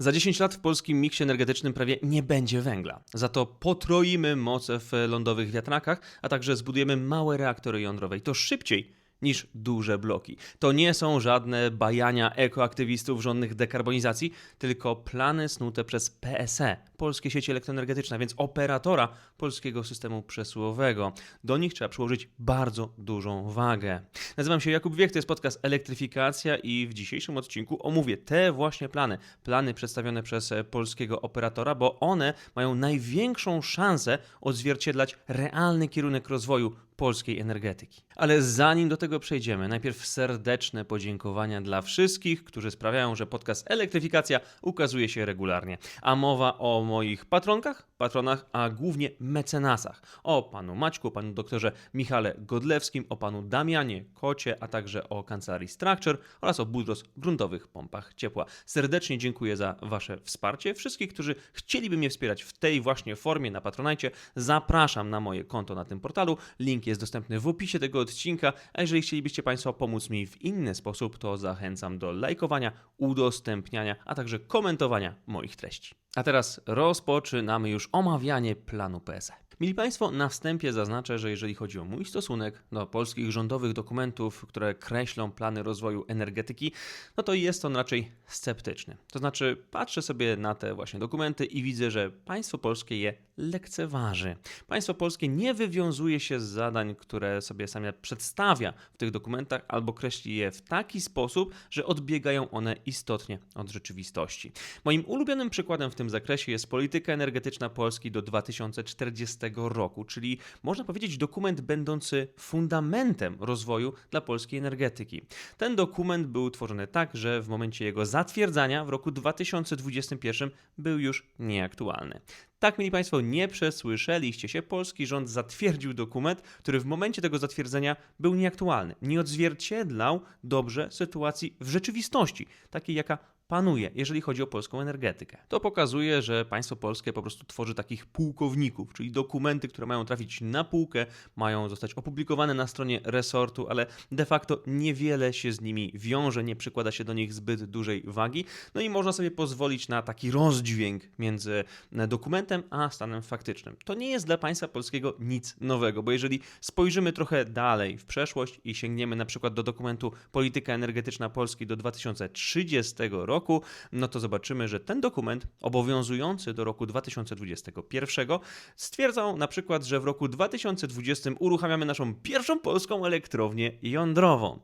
Za 10 lat w polskim miksie energetycznym prawie nie będzie węgla. Za to potroimy moce w lądowych wiatrakach, a także zbudujemy małe reaktory jądrowe i to szybciej niż duże bloki. To nie są żadne bajania ekoaktywistów żądnych dekarbonizacji, tylko plany snute przez PSE, Polskie Sieci Elektroenergetyczne, więc operatora polskiego systemu przesyłowego. Do nich trzeba przyłożyć bardzo dużą wagę. Nazywam się Jakub Wiech, to jest podcast Elektryfikacja i w dzisiejszym odcinku omówię te właśnie plany. Plany przedstawione przez polskiego operatora, bo one mają największą szansę odzwierciedlać realny kierunek rozwoju polskiej energetyki. Ale zanim do tego przejdziemy, najpierw serdeczne podziękowania dla wszystkich, którzy sprawiają, że podcast Elektryfikacja ukazuje się regularnie. A mowa o moich patronkach, patronach, a głównie mecenasach. O panu Maćku, panu doktorze Michale Godlewskim, o panu Damianie Kocie, a także o kancelarii Structure oraz o Budros gruntowych pompach ciepła. Serdecznie dziękuję za wasze wsparcie. Wszystkich, którzy chcieliby mnie wspierać w tej właśnie formie na Patronajcie, zapraszam na moje konto na tym portalu. Link jest dostępny w opisie tego odcinka, a jeżeli chcielibyście Państwo pomóc mi w inny sposób, to zachęcam do lajkowania, udostępniania, a także komentowania moich treści. A teraz rozpoczynamy już omawianie planu PSE. Mili Państwo, na wstępie zaznaczę, że jeżeli chodzi o mój stosunek do polskich rządowych dokumentów, które kreślą plany rozwoju energetyki, no to jest on raczej sceptyczny. To znaczy, patrzę sobie na te właśnie dokumenty i widzę, że państwo polskie je lekceważy. Państwo polskie nie wywiązuje się z zadań, które sobie same przedstawia w tych dokumentach, albo kreśli je w taki sposób, że odbiegają one istotnie od rzeczywistości. Moim ulubionym przykładem w tym zakresie jest polityka energetyczna Polski do 2040 roku, czyli można powiedzieć dokument będący fundamentem rozwoju dla polskiej energetyki. Ten dokument był tworzony tak, że w momencie jego zatwierdzania w roku 2021 był już nieaktualny. Tak, mieli Państwo, nie przesłyszeliście się. Polski rząd zatwierdził dokument, który w momencie tego zatwierdzenia był nieaktualny. Nie odzwierciedlał dobrze sytuacji w rzeczywistości, takiej jaka panuje, jeżeli chodzi o polską energetykę. To pokazuje, że państwo polskie po prostu tworzy takich pułkowników, czyli dokumenty, które mają trafić na półkę, mają zostać opublikowane na stronie resortu, ale de facto niewiele się z nimi wiąże, nie przykłada się do nich zbyt dużej wagi. No i można sobie pozwolić na taki rozdźwięk między dokumentem a stanem faktycznym. To nie jest dla państwa polskiego nic nowego, bo jeżeli spojrzymy trochę dalej w przeszłość i sięgniemy na przykład do dokumentu Polityka energetyczna Polski do 2030 roku, roku, no to zobaczymy, że ten dokument obowiązujący do roku 2021 stwierdzał na przykład, że w roku 2020 uruchamiamy naszą pierwszą polską elektrownię jądrową.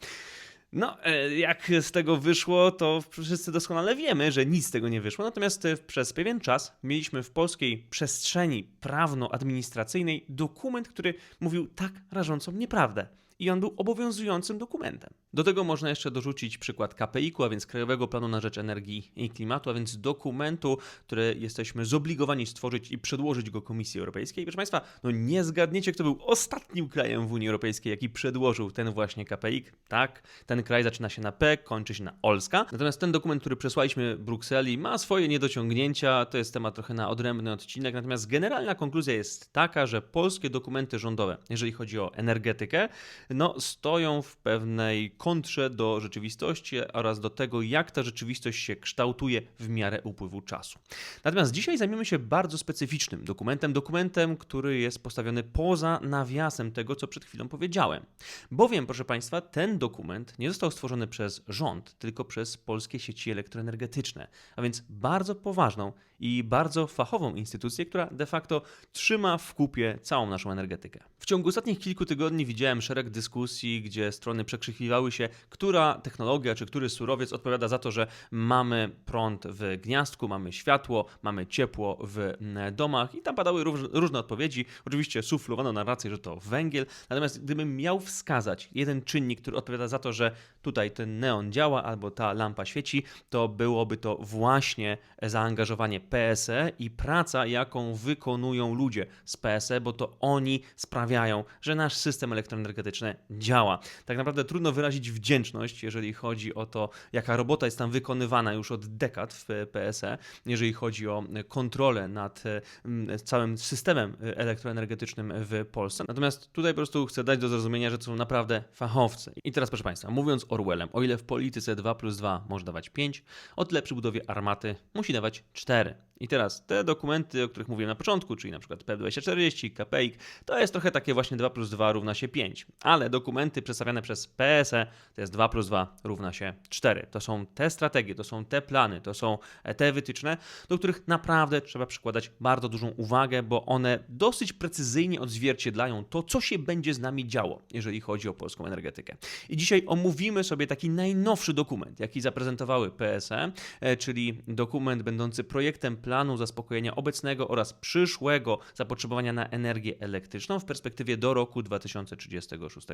No, e, jak z tego wyszło, to wszyscy doskonale wiemy, że nic z tego nie wyszło. Natomiast e, przez pewien czas mieliśmy w polskiej przestrzeni prawno-administracyjnej dokument, który mówił tak rażącą nieprawdę i on był obowiązującym dokumentem. Do tego można jeszcze dorzucić przykład KPI-ku, a więc Krajowego Planu na Rzecz Energii i Klimatu, a więc dokumentu, który jesteśmy zobligowani stworzyć i przedłożyć go Komisji Europejskiej. Proszę Państwa, no nie zgadniecie, kto był ostatnim krajem w Unii Europejskiej, jaki przedłożył ten właśnie KPI. Tak, ten kraj zaczyna się na P, kończy się na Olska. Natomiast ten dokument, który przesłaliśmy Brukseli, ma swoje niedociągnięcia. To jest temat trochę na odrębny odcinek. Natomiast generalna konkluzja jest taka, że polskie dokumenty rządowe, jeżeli chodzi o energetykę, no, stoją w pewnej kontrze do rzeczywistości oraz do tego, jak ta rzeczywistość się kształtuje w miarę upływu czasu. Natomiast dzisiaj zajmiemy się bardzo specyficznym dokumentem, dokumentem, który jest postawiony poza nawiasem tego, co przed chwilą powiedziałem. Bowiem, proszę Państwa, ten dokument nie został stworzony przez rząd, tylko przez polskie sieci elektroenergetyczne, a więc bardzo poważną i bardzo fachową instytucję, która de facto trzyma w kupie całą naszą energetykę. W ciągu ostatnich kilku tygodni widziałem szereg dyskusji, gdzie strony przekrzykiwały się, która technologia czy który surowiec odpowiada za to, że mamy prąd w gniazdku, mamy światło, mamy ciepło w mm, domach i tam padały różne odpowiedzi. Oczywiście suflowano narrację, że to węgiel, natomiast gdybym miał wskazać jeden czynnik, który odpowiada za to, że tutaj ten neon działa albo ta lampa świeci, to byłoby to właśnie zaangażowanie PSE i praca, jaką wykonują ludzie z PSE, bo to oni sprawiają, że nasz system elektroenergetyczny działa. Tak naprawdę trudno wyrazić wyrazić wdzięczność, jeżeli chodzi o to, jaka robota jest tam wykonywana już od dekad w PSE, jeżeli chodzi o kontrolę nad e, m, całym systemem elektroenergetycznym w Polsce. Natomiast tutaj po prostu chcę dać do zrozumienia, że to są naprawdę fachowcy. I teraz proszę Państwa, mówiąc Orwellem, o ile w polityce 2 plus 2 może dawać 5, o tyle przy budowie armaty musi dawać 4. I teraz te dokumenty, o których mówiłem na początku, czyli na przykład P2040, KPIK, to jest trochę takie właśnie 2 plus 2 równa się 5. Ale dokumenty przedstawiane przez PSE to jest 2 plus 2 równa się 4. To są te strategie, to są te plany, to są te wytyczne, do których naprawdę trzeba przykładać bardzo dużą uwagę, bo one dosyć precyzyjnie odzwierciedlają to, co się będzie z nami działo, jeżeli chodzi o polską energetykę. I dzisiaj omówimy sobie taki najnowszy dokument, jaki zaprezentowały PSE, e, czyli dokument będący projektem planu zaspokojenia obecnego oraz przyszłego zapotrzebowania na energię elektryczną w perspektywie do roku 2036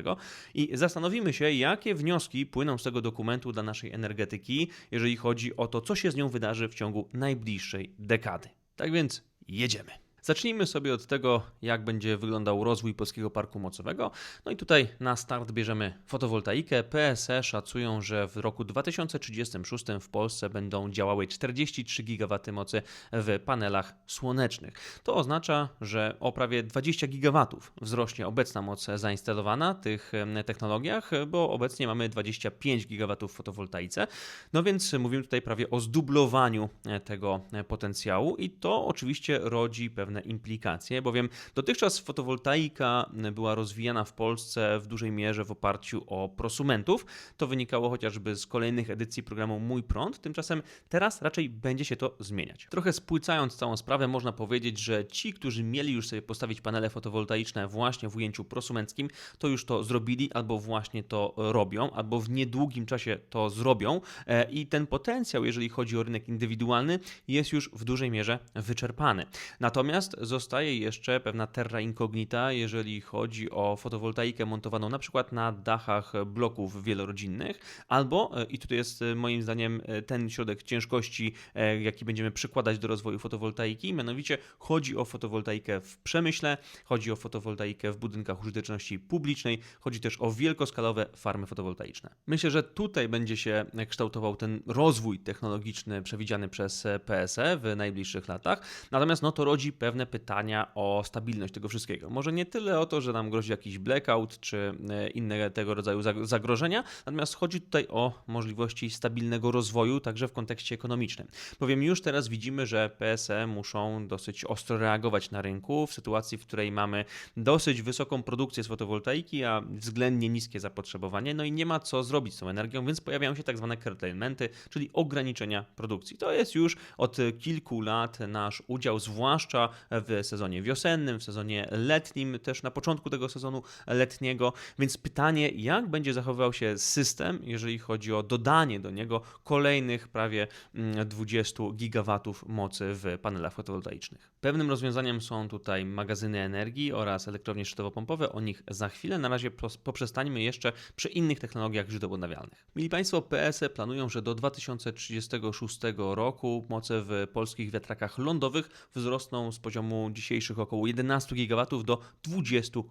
i zastanowimy się, jakie wnioski płyną z tego dokumentu dla naszej energetyki, jeżeli chodzi o to, co się z nią wydarzy w ciągu najbliższej dekady. Tak więc jedziemy. Zacznijmy sobie od tego, jak będzie wyglądał rozwój polskiego parku mocowego. No i tutaj na start bierzemy fotowoltaikę. PSE szacują, że w roku 2036 w Polsce będą działały 43 GW mocy w panelach słonecznych. To oznacza, że o prawie 20 GW wzrośnie obecna moc zainstalowana w tych technologiach, bo obecnie mamy 25 GW w fotowoltaice. No więc mówimy tutaj prawie o zdublowaniu e, tego e, potencjału i to oczywiście rodzi pewne implikacje, bowiem dotychczas fotowoltaika była rozwijana w Polsce w dużej mierze w oparciu o prosumentów. To wynikało chociażby z kolejnych edycji programu Mój Prąd, tymczasem teraz raczej będzie się to zmieniać. Trochę spłycając całą sprawę, można powiedzieć, że ci, którzy mieli już sobie postawić panele fotowoltaiczne właśnie w ujęciu prosumenckim, to już to zrobili albo właśnie to robią, albo w niedługim czasie to zrobią e, i ten potencjał, jeżeli chodzi o rynek indywidualny, jest już w dużej mierze wyczerpany. Natomiast zostaje jeszcze pewna terra incognita, jeżeli chodzi o fotowoltaikę montowaną na przykład na dachach bloków wielorodzinnych, albo, e, i tutaj jest e, moim zdaniem e, ten środek ciężkości, jaki będziemy przykładać do rozwoju fotowoltaiki, mianowicie chodzi o fotowoltaikę w przemyśle, chodzi o fotowoltaikę w budynkach użyteczności publicznej, chodzi też o wielkoskalowe farmy fotowoltaiczne. Myślę, że tutaj będzie się kształtował ten rozwój technologiczny przewidziany przez PSE w najbliższych latach. Natomiast no, to rodzi pewne pytania o stabilność tego wszystkiego. Może nie tyle o to, że nam grozi jakiś blackout czy e, inne tego rodzaju zag- zagrożenia, natomiast chodzi tutaj o możliwości stabilnego rozwoju także w kontekście ekonomicznym. Bowiem już teraz widzimy, że PSE muszą dosyć ostro reagować na rynku w sytuacji, w której mamy dosyć wysoką produkcję z fotowoltaiki, a względnie niskie zapotrzebowanie, no i nie ma co zrobić z tą energią, więc pojawiają się tak zwane curtailmenty, czyli ograniczenia produkcji. To jest już od kilku lat nasz udział, zwłaszcza w sezonie wiosennym, w sezonie letnim, też na początku tego sezonu letniego. Więc pytanie, jak będzie zachowywał się system, jeżeli chodzi o dodanie do niego kolejnych prawie mm, 20 gigawatów mocy w panelach fotowoltaicznych. Pewnym rozwiązaniem są tutaj magazyny energii oraz elektrownie szczytowo-pompowe. O nich za chwilę. Na razie poprzestańmy jeszcze przy innych technologiach źródeł odnawialnych. Mili Państwo, PSE planują, że do 2036 roku moce w polskich wiatrakach lądowych wzrosną z poziomu dzisiejszych około 11 GW do 28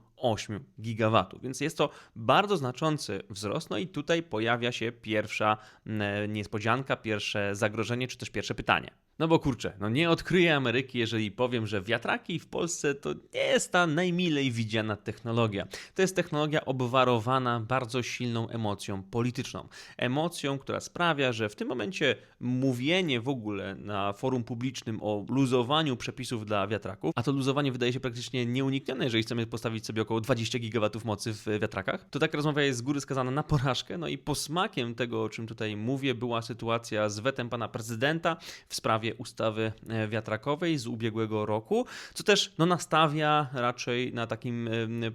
GW. Więc jest to bardzo znaczący wzrost. No i tutaj pojawia się pierwsza niespodzianka, pierwsze zagrożenie, czy też pierwsze pytanie. No bo kurczę, no nie odkryję Ameryki, jeżeli powiem, że wiatraki w Polsce to nie jest ta najmilej widziana technologia. To jest technologia obwarowana bardzo silną emocją polityczną. Emocją, która sprawia, że w tym momencie mówienie w ogóle na forum publicznym o luzowaniu przepisów dla wiatraków, a to luzowanie wydaje się praktycznie nieuniknione, jeżeli chcemy postawić sobie około 20 gigawatów mocy w wiatrakach, to taka rozmowa jest z góry skazana na porażkę. No i posmakiem tego, o czym tutaj mówię, była sytuacja z wetem pana prezydenta w sprawie ustawy e, wiatrakowej z ubiegłego roku, co też no, nastawia raczej na, takim,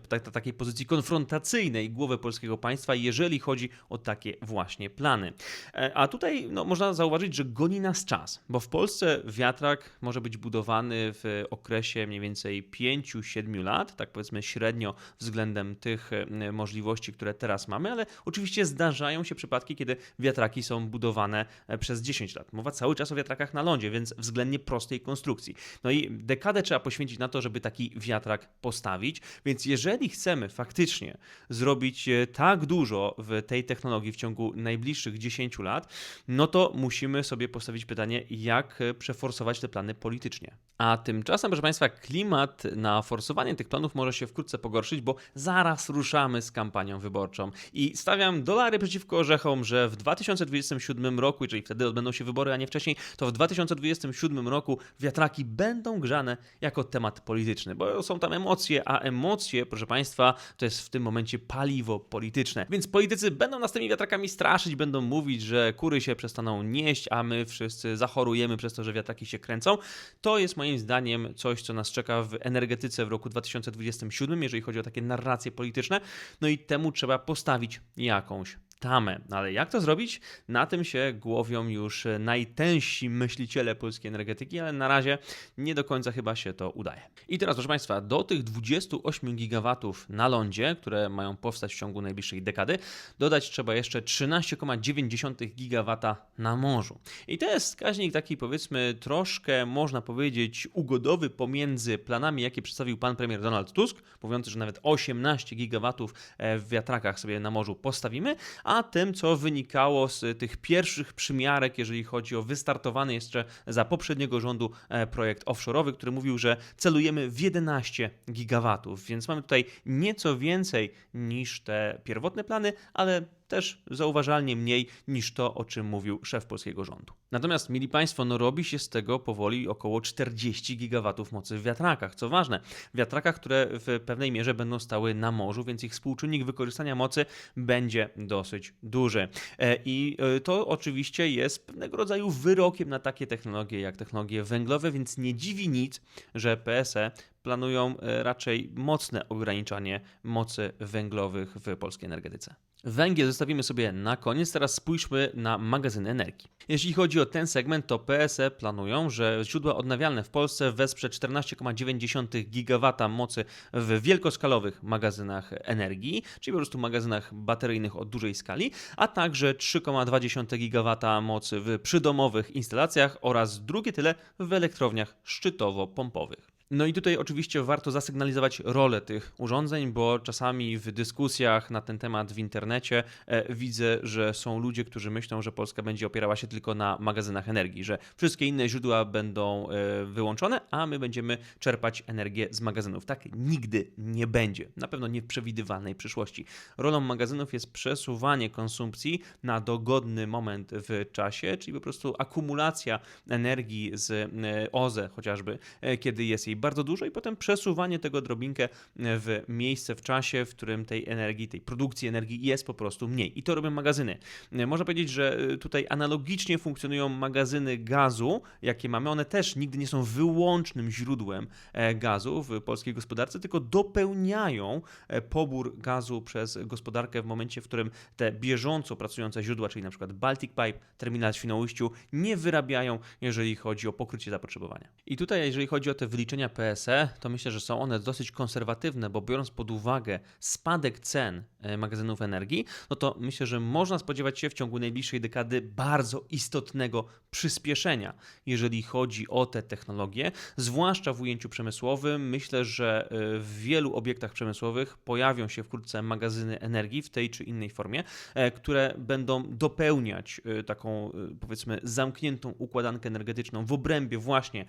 tak- takiej pozycji konfrontacyjnej głowę polskiego państwa, jeżeli chodzi o takie właśnie plany. E, A tutaj no, można zauważyć, że goni nas czas, bo w Polsce wiatrak może być budowany w okresie mniej więcej 5-7 lat, tak powiedzmy średnio względem tych e, możliwości, które teraz mamy, ale oczywiście zdarzają się przypadki, kiedy wiatraki są budowane e, przez 10 lat. Mowa cały czas o wiatrakach na lądzie, więc względnie prostej konstrukcji. No i dekadę trzeba poświęcić na to, żeby taki wiatrak postawić, więc jeżeli chcemy faktycznie zrobić e, tak dużo w tej technologii w ciągu najbliższych 10 lat, no to musimy sobie postawić pytanie, jak przeforsować te plany politycznie. A tymczasem, proszę Państwa, klimat na forsowanie tych planów może się wkrótce pogorszyć, bo zaraz ruszamy z kampanią wyborczą. I stawiam dolary przeciwko orzechom, że w 2027 roku, jeżeli wtedy odbędą się wybory, a nie wcześniej, to w 2027 roku wiatraki będą grzane jako temat polityczny, bo są tam emocje, a emocje, proszę Państwa, to jest w tym momencie paliwo polityczne. Więc politycy będą nas tymi wiatrakami straszyć, będą mówić, że kury się przestaną nieść, a my wszyscy zachorujemy przez to, że wiatraki się kręcą. To jest moim zdaniem coś, co nas czeka w energetyce w roku 2027, jeżeli chodzi o takie narracje polityczne. No i temu trzeba postawić jakąś tamę. Ale jak to zrobić? Na tym się głowią już najtężsi myśliciele polskiej energetyki, ale na razie nie do końca chyba się to udaje. I teraz, proszę Państwa, do tych 28 gigawatów na lądzie, które mają powstać w ciągu najbliższej dekady, dodać trzeba jeszcze 13,9 gigawata na morzu. I to jest wskaźnik taki, powiedzmy, troszkę można powiedzieć ugodowy pomiędzy planami, jakie przedstawił pan premier Donald Tusk, mówiący, że nawet 18 gigawatów e, w wiatrakach sobie na morzu postawimy, a tym, co wynikało z tych pierwszych przymiarek, jeżeli chodzi o wystartowany jeszcze za poprzedniego rządu e, projekt offshore'owy, który mówił, że celujemy w 11 gigawatów, więc mamy tutaj nieco więcej niż te pierwotne plany, ale też zauważalnie mniej niż to, o czym mówił szef polskiego rządu. Natomiast, mili Państwo, no robi się z tego powoli około 40 gigawatów mocy w wiatrakach. Co ważne, wiatrakach, które w pewnej mierze będą stały na morzu, więc ich współczynnik wykorzystania mocy będzie dosyć duży. E, I e, to oczywiście jest pewnego rodzaju wyrokiem na takie technologie jak technologie węglowe, więc nie dziwi nic, że PSE planują e, raczej mocne ograniczanie mocy węglowych w polskiej energetyce. Węgiel zostawimy sobie na koniec, teraz spójrzmy na magazyny energii. Jeśli chodzi o ten segment, to PSE planują, że źródła odnawialne w Polsce wesprze 14,9 GW mocy w wielkoskalowych magazynach energii, czyli po prostu magazynach bateryjnych o dużej skali, a także 3,2 GW mocy w przydomowych instalacjach oraz drugie tyle w elektrowniach szczytowo-pompowych. No i tutaj oczywiście warto zasygnalizować rolę tych urządzeń, bo czasami w dyskusjach na ten temat w internecie e, widzę, że są ludzie, którzy myślą, że Polska będzie opierała się tylko na magazynach energii, że wszystkie inne źródła będą e, wyłączone, a my będziemy czerpać energię z magazynów. Tak nigdy nie będzie, na pewno nie w przewidywalnej przyszłości. Rolą magazynów jest przesuwanie konsumpcji na dogodny moment w czasie, czyli po prostu akumulacja energii z e, OZE chociażby, kiedy jest jej bardzo dużo i potem przesuwanie tego drobinkę w miejsce, w czasie, w którym tej energii, tej produkcji energii jest po prostu mniej. I to robią magazyny. Można powiedzieć, że y, tutaj analogicznie funkcjonują magazyny gazu, jakie mamy. One też nigdy nie są wyłącznym źródłem e, gazu w polskiej gospodarce, tylko dopełniają e, pobór gazu przez gospodarkę w momencie, w którym te bieżąco pracujące źródła, czyli na przykład Baltic Pipe, terminal w Świnoujściu, nie wyrabiają, jeżeli chodzi o pokrycie zapotrzebowania. I tutaj, jeżeli chodzi o te wyliczenia PSE, to myślę, że są one dosyć konserwatywne, bo biorąc pod uwagę spadek cen e, magazynów energii, no to myślę, że można spodziewać się w ciągu najbliższej dekady bardzo istotnego przyspieszenia, jeżeli chodzi o te technologie, zwłaszcza w ujęciu przemysłowym. Myślę, że e, w wielu obiektach przemysłowych pojawią się wkrótce magazyny energii w tej czy innej formie, e, które będą dopełniać taką powiedzmy zamkniętą układankę energetyczną w obrębie właśnie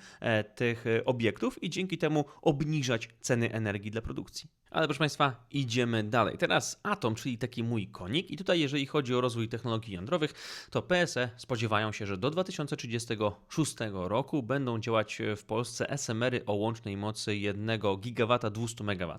tych obiektów i dzięki temu obniżać ceny energii dla produkcji. Ale proszę Państwa, idziemy dalej. Teraz atom, czyli taki mój konik. I tutaj, jeżeli chodzi o rozwój technologii jądrowych, to PSE spodziewają się, że do 2036 roku będą działać w Polsce SMR-y o łącznej mocy 1 GW 200 MW.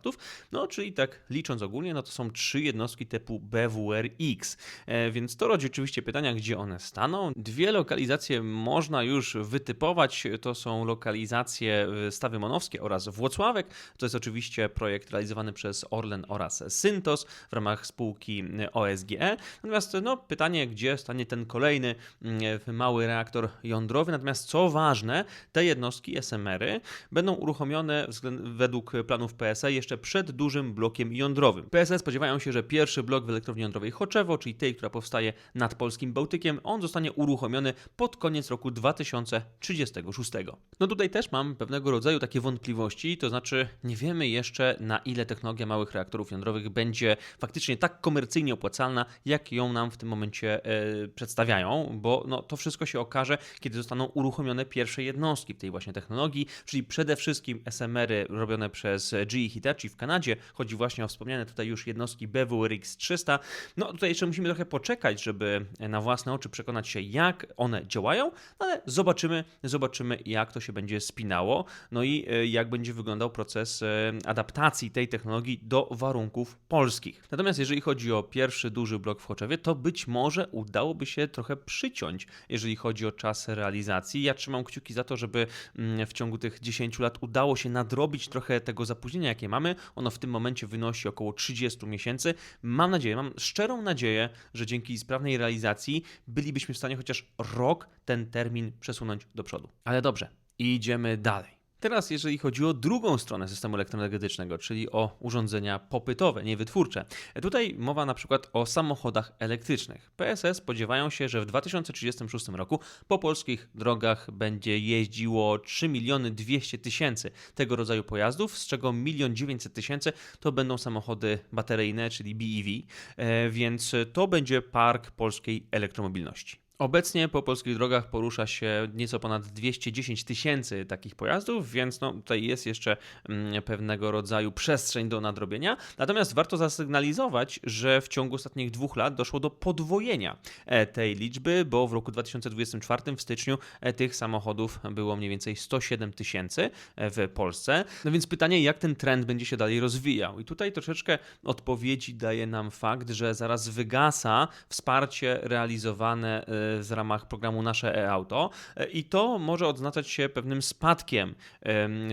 No, czyli tak licząc ogólnie, no to są trzy jednostki typu BWR-X. E, więc to rodzi oczywiście pytania, gdzie one staną. Dwie lokalizacje można już wytypować. To są lokalizacje Stawy Monowskie oraz Włocławek. To jest oczywiście projekt realizowany przez Orlen oraz Syntos w ramach spółki OSGE. Natomiast no, pytanie, gdzie stanie ten kolejny mm, mały reaktor jądrowy. Natomiast co ważne, te jednostki SMR-y będą uruchomione według planów PSE jeszcze przed dużym blokiem jądrowym. PSE spodziewają się, że pierwszy blok w elektrowni jądrowej Choczewo, czyli tej, która powstaje nad polskim Bałtykiem, on zostanie uruchomiony pod koniec roku 2036. No tutaj też mam pewnego rodzaju takie wątpliwości, to znaczy nie wiemy jeszcze na ile technologia małych reaktorów jądrowych będzie faktycznie tak komercyjnie opłacalna, jak ją nam w tym momencie e, przedstawiają, bo no, to wszystko się okaże, kiedy zostaną uruchomione pierwsze jednostki w tej właśnie technologii, czyli przede wszystkim SMR-y robione przez GE Hitachi w Kanadzie. Chodzi właśnie o wspomniane tutaj już jednostki BWRX 300. No tutaj jeszcze musimy trochę poczekać, żeby na własne oczy przekonać się, jak one działają, ale zobaczymy, zobaczymy jak to się będzie spinało, no i e, jak będzie wyglądał proces e, adaptacji tej technologii do warunków polskich. Natomiast jeżeli chodzi o pierwszy duży blok w Choczewie, to być może udałoby się trochę przyciąć, jeżeli chodzi o czas realizacji. Ja trzymam kciuki za to, żeby mm, w ciągu tych 10 lat udało się nadrobić trochę tego zapóźnienia, jakie mamy. Ono w tym momencie wynosi około 30 miesięcy. Mam nadzieję, mam szczerą nadzieję, że dzięki sprawnej realizacji bylibyśmy w stanie chociaż rok ten termin przesunąć do przodu. Ale dobrze, idziemy dalej. Teraz, jeżeli chodzi o drugą stronę systemu elektroenergetycznego, czyli o urządzenia popytowe, niewytwórcze. Tutaj mowa na przykład o samochodach elektrycznych. PSS spodziewają się, że w 2036 roku po polskich drogach będzie jeździło 3 miliony 200 tysięcy tego rodzaju pojazdów, z czego 1 900 tysięcy to będą samochody bateryjne, czyli BEV, e, więc to będzie park polskiej elektromobilności. Obecnie po polskich drogach porusza się nieco ponad 210 tysięcy takich pojazdów, więc no, tutaj jest jeszcze mm, pewnego rodzaju przestrzeń do nadrobienia. Natomiast warto zasygnalizować, że w ciągu ostatnich dwóch lat doszło do podwojenia e, tej liczby, bo w roku 2024 w styczniu e, tych samochodów było mniej więcej 107 tysięcy e, w Polsce. No więc pytanie, jak ten trend będzie się dalej rozwijał? I tutaj troszeczkę odpowiedzi daje nam fakt, że zaraz wygasa wsparcie realizowane w ramach programu Nasze e-auto. I to może odznaczać się pewnym spadkiem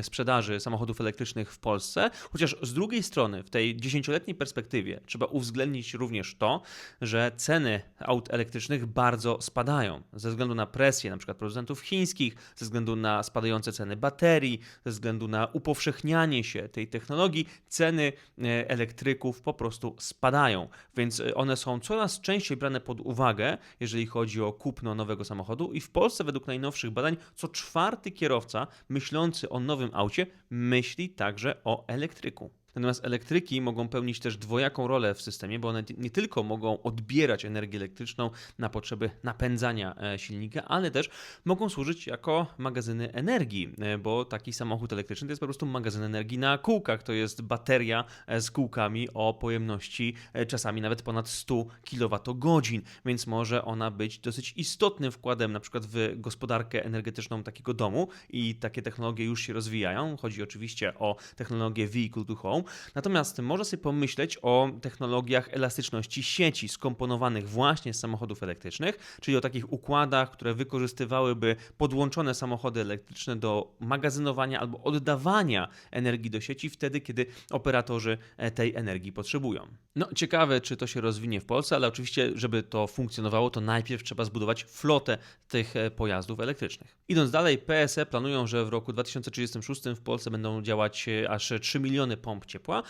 sprzedaży samochodów elektrycznych w Polsce, chociaż z drugiej strony w tej dziesięcioletniej perspektywie trzeba uwzględnić również to, że ceny aut elektrycznych bardzo spadają. Ze względu na presję przykład producentów chińskich, ze względu na spadające ceny baterii, ze względu na upowszechnianie się tej technologii, ceny e, elektryków po prostu spadają, więc e, one są coraz częściej brane pod uwagę, jeżeli chodzi o kupno nowego samochodu i w Polsce według najnowszych badań co czwarty kierowca myślący o nowym aucie myśli także o elektryku. Natomiast elektryki mogą pełnić też dwojaką rolę w systemie, bo one nie tylko mogą odbierać energię elektryczną na potrzeby napędzania e, silnika, ale też mogą służyć jako magazyny energii, e, bo taki samochód elektryczny to jest po prostu magazyn energii na kółkach. To jest bateria e, z kółkami o pojemności czasami nawet ponad 100 kWh, więc może ona być dosyć istotnym wkładem na przykład w gospodarkę energetyczną takiego domu i takie technologie już się rozwijają. Chodzi oczywiście o technologię vehicle to home, Natomiast można sobie pomyśleć o technologiach elastyczności sieci skomponowanych właśnie z samochodów elektrycznych, czyli o takich układach, które wykorzystywałyby podłączone samochody elektryczne do magazynowania albo oddawania energii do sieci wtedy, kiedy operatorzy e, tej energii potrzebują. No, ciekawe, czy to się rozwinie w Polsce, ale oczywiście, żeby to funkcjonowało, to najpierw trzeba zbudować flotę tych e, pojazdów elektrycznych. Idąc dalej, PSE planują, że w roku 2036 w Polsce będą działać e, aż 3 miliony pomp ciepła.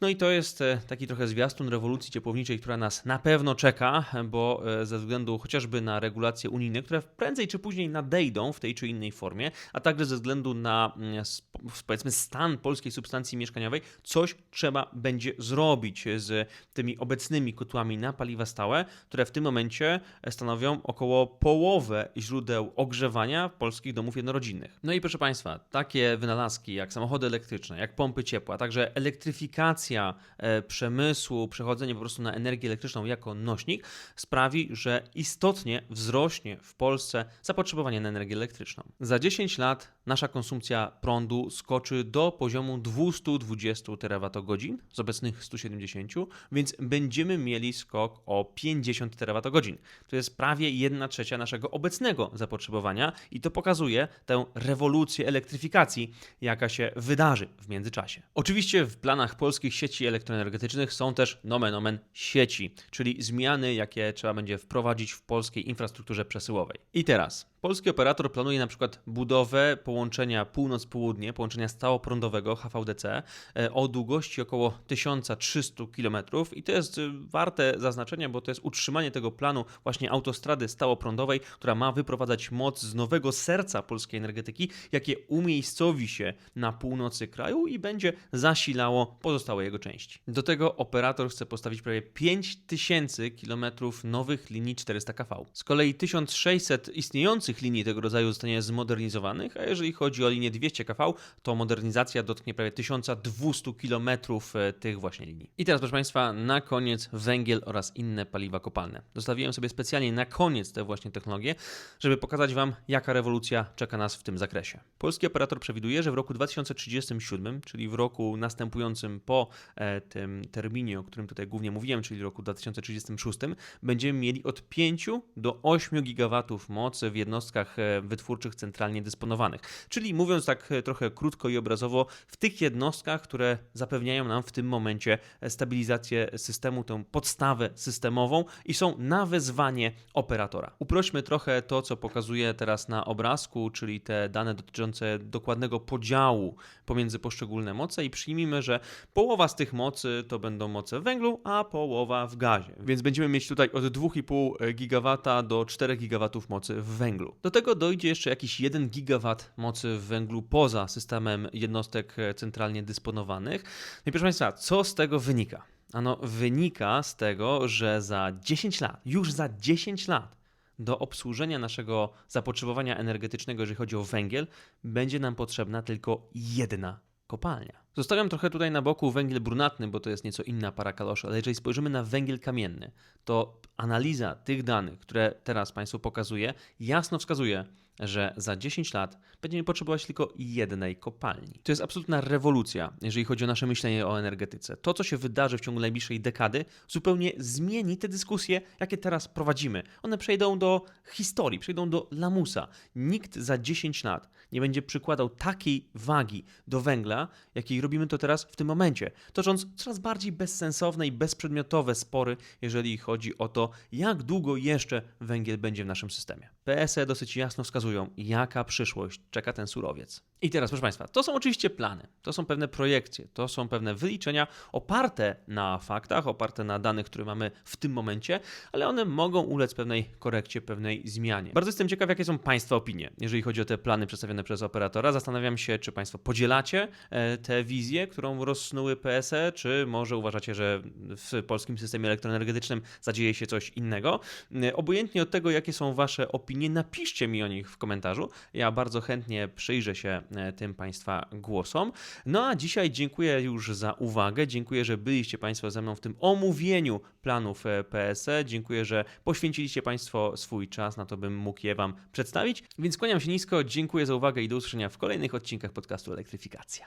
No i to jest e, taki trochę zwiastun rewolucji ciepłowniczej, która nas na pewno czeka, bo e, ze względu chociażby na regulacje unijne, które prędzej czy później nadejdą w tej czy innej formie, a także ze względu na mm, powiedzmy stan polskiej substancji mieszkaniowej, coś trzeba będzie zrobić z tymi obecnymi kotłami na paliwa stałe, które w tym momencie stanowią około połowę źródeł ogrzewania polskich domów jednorodzinnych. No i proszę Państwa, takie wynalazki jak samochody elektryczne, jak pompy ciepła, także elektryfikacja e, przemysłu, przechodzenie po prostu na energię elektryczną jako nośnik sprawi, że istotnie wzrośnie w Polsce zapotrzebowanie na energię elektryczną. Za 10 lat nasza konsumpcja prądu skoczy do poziomu 220 terawatogodzin z obecnych 170, więc będziemy mieli skok o 50 terawatogodzin. To jest prawie 1 trzecia naszego obecnego zapotrzebowania i to pokazuje tę rewolucję elektryfikacji, jaka się wydarzy w międzyczasie. Oczywiście w planach polskich sieci elektroenergetycznych są też nomen omen sieci, czyli zmiany, jakie trzeba będzie wprowadzić w polskiej infrastrukturze przesyłowej. I teraz polski operator planuje na przykład budowę połączenia północ-południe, połączenia stałoprądowego HVDC e, o długości około 1300 km i to jest e, warte zaznaczenia, bo to jest utrzymanie tego planu właśnie autostrady stałoprądowej, która ma wyprowadzać moc z nowego serca polskiej energetyki, jakie umiejscowi się na północy kraju i będzie zasilało pozostałe jego części. Do tego operator chce postawić prawie 5000 km nowych linii 400 kV. Z kolei 1600 istniejących linii tego rodzaju zostanie zmodernizowanych, a jeżeli chodzi o linię 200 kV, to modernizacja dotknie prawie 1200 km tych właśnie linii. I teraz, proszę Państwa, na koniec węgiel oraz inne paliwa kopalne. Zostawiłem sobie specjalnie na koniec te właśnie technologie, żeby pokazać Wam, jaka rewolucja czeka nas w tym zakresie. Polski operator przewiduje, że w roku 2037, czyli w roku następującym po e, tym terminie, o którym tutaj głównie mówiłem, czyli roku 2036, będziemy mieli od 5 do 8 gigawatów mocy w jednostkach e, wytwórczych centralnie dysponowanych. Czyli mówiąc tak e, trochę krótko i obrazowo, w tych jednostkach, które zapewniają nam w tym momencie e, stabilizację systemu, tę podstawę systemową i są na wezwanie operatora. Uprośmy trochę to, co pokazuję teraz na obrazku, czyli te dane dotyczące dokładnego podziału pomiędzy poszczególne moce i przyjmijmy, że połowa z tych mocy to będą moce w węglu, a połowa w gazie. Więc będziemy mieć tutaj od 2,5 gigawata do 4 gigawatów mocy w węglu. Do tego dojdzie jeszcze jakiś 1 gigawat mocy w węglu poza systemem jednostek e, centralnie dysponowanych. No i proszę Państwa, co z tego wynika? Ano, wynika z tego, że za 10 lat, już za 10 lat, do obsłużenia naszego zapotrzebowania energetycznego, jeżeli chodzi o węgiel, będzie nam potrzebna tylko jedna kopalnia. Zostawiam trochę tutaj na boku węgiel brunatny, bo to jest nieco inna para kaloszy, ale jeżeli spojrzymy na węgiel kamienny, to analiza tych danych, które teraz Państwu pokazuję, jasno wskazuje, że za 10 lat będziemy potrzebować tylko jednej kopalni. To jest absolutna rewolucja, jeżeli chodzi o nasze myślenie o energetyce. To, co się wydarzy w ciągu najbliższej dekady, zupełnie zmieni te dyskusje, jakie teraz prowadzimy. One przejdą do historii, przejdą do lamusa. Nikt za 10 lat nie będzie przykładał takiej wagi do węgla, jakiej robimy to teraz w tym momencie, tocząc coraz bardziej bezsensowne i bezprzedmiotowe spory, jeżeli chodzi o to, jak długo jeszcze węgiel będzie w naszym systemie. PSE dosyć jasno wskazują, jaka przyszłość czeka ten surowiec. I teraz, proszę Państwa, to są oczywiście plany, to są pewne projekcje, to są pewne wyliczenia oparte na faktach, oparte na danych, które mamy w tym momencie, ale one mogą ulec pewnej korekcie, pewnej zmianie. Bardzo jestem ciekaw, jakie są Państwa opinie, jeżeli chodzi o te plany przedstawione przez operatora. Zastanawiam się, czy Państwo podzielacie e, tę wizję, którą rozsnuły PSE, czy może uważacie, że w polskim systemie elektroenergetycznym zadzieje się coś innego. E, obojętnie od tego, jakie są Wasze opinie, napiszcie mi o nich w komentarzu. Ja bardzo chętnie przyjrzę się tym Państwa głosom. No a dzisiaj dziękuję już za uwagę. Dziękuję, że byliście Państwo ze mną w tym omówieniu planów PSE. Dziękuję, że poświęciliście Państwo swój czas na to, bym mógł je Wam przedstawić. Więc kłaniam się nisko, dziękuję za uwagę i do usłyszenia w kolejnych odcinkach podcastu Elektryfikacja.